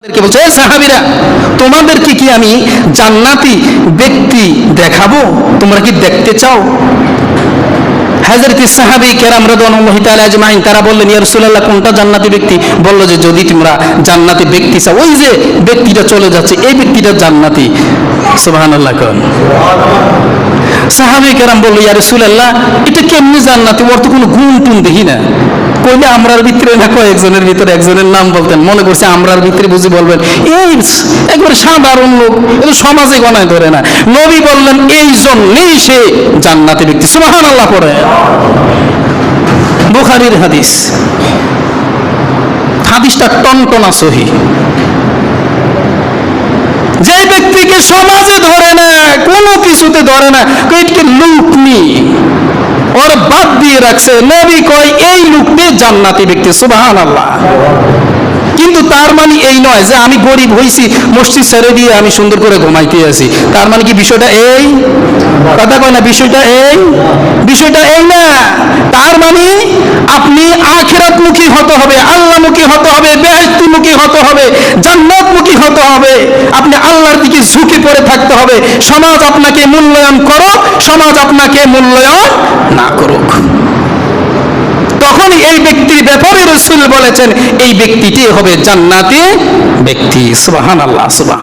তাদেরকে বলছে, "এ তোমাদেরকে কি আমি জান্নাতি ব্যক্তি দেখাবো? তোমরা কি দেখতে চাও? হাজরত সাহাবি কেরাম আজমাইন, তারা বললেন, ইয়া কোনটা জান্নাতি ব্যক্তি? বলল যে, যদি তোমরা জান্নাতি ব্যক্তি চাও, ওই যে ব্যক্তিটা চলে যাচ্ছে, এই ব্যক্তিটা জান্নাতি। সুবহানাল্লাহ কোন। সাহাবি কেরাম বলল, ইয়া এটা কেমনি জান্নাতি? ওর তো কোনো গুণ টুন দেখি না। কইলে আমরার ভিতরে না কয়েকজনের ভিতরে একজনের নাম বলতেন। মনে করছে আমরার ভিতরে বুঝি বলবেন এই একবার সাধারণ লোক এটা সমাজে গণায় ধরে না। নবী বললেন, এই জন্যেই সে জান্নাতি ব্যক্তি। সুবাহান আল্লাহ পরে বুখারির হাদিস। হাদিসটা টনটনা সহি। যে ব্যক্তিকে সমাজে ধরে না, কোনো কিছুতে ধরে না লুক নি ওর বাদ দিয়ে রাখছে নবী কয় এই লুকটি জান্নাতি ব্যক্তি সুবাহান আল্লাহ কিন্তু তার মানে এই নয় যে আমি গরিব হইছি মসজিদ ছেড়ে দিয়ে আমি সুন্দর করে ঘুমাইতে আছি তার মানে কি বিষয়টা এই কথা কয় না বিষয়টা এই বিষয়টা এই না তার মানে আপনি আখেরাতমুখী হতে হবে আল্লাহমুখী হতে হবে বেহেস্তিমুখী হতে হবে জান্নাতমুখী হতে হবে আপনি আল্লাহর দিকে ঝুঁকে পড়ে থাকতে হবে। সমাজ আপনাকে মূল্যায়ন করো, সমাজ আপনাকে মূল্যায়ন না করুক। তখনই এই ব্যক্তির ব্যাপারে রসুল বলেছেন, এই ব্যক্তিটি হবে জান্নাতি ব্যক্তি। সুবাহান। আল্লাহ সুবাহ